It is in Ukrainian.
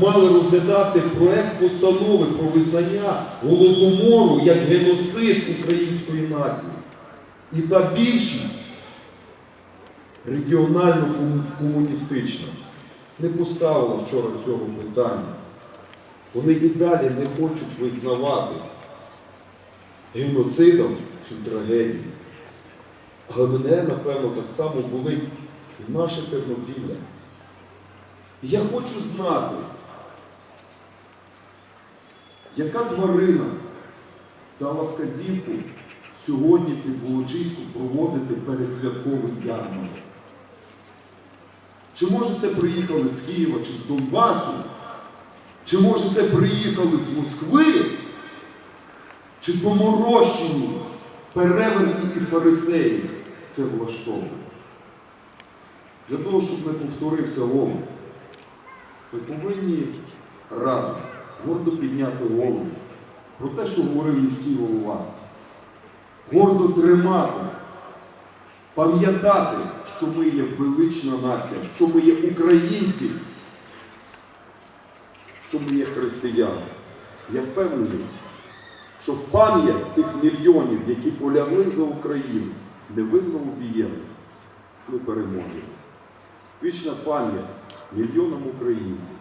мали розглядати проект постанови про визнання голодомору як геноцид української нації. І та більшість регіонально-комуністична не поставила вчора цього питання. Вони і далі не хочуть визнавати геноцидом цю трагедію. Але мене, напевно, так само болить і наше Тернопілля. Я хочу знати, яка тварина дала вказівку сьогодні під Волочиську проводити передсвятковий ярмарок? Чи може це приїхали з Києва чи з Донбасу? Чи може це приїхали з Москви? Чи доморощені перевертні і фарисеї це влаштовують? Для того, щоб не повторився голод, ми повинні разом гордо підняти голову про те, що говорив міський голова. Гордо тримати, пам'ятати, що ми є велична нація, що ми є українці, що ми є християни. Я впевнений, що в пам'ять тих мільйонів, які полягли за Україну, невинно убієнних, ми переможемо. Вічна пам'ять мільйонам українців,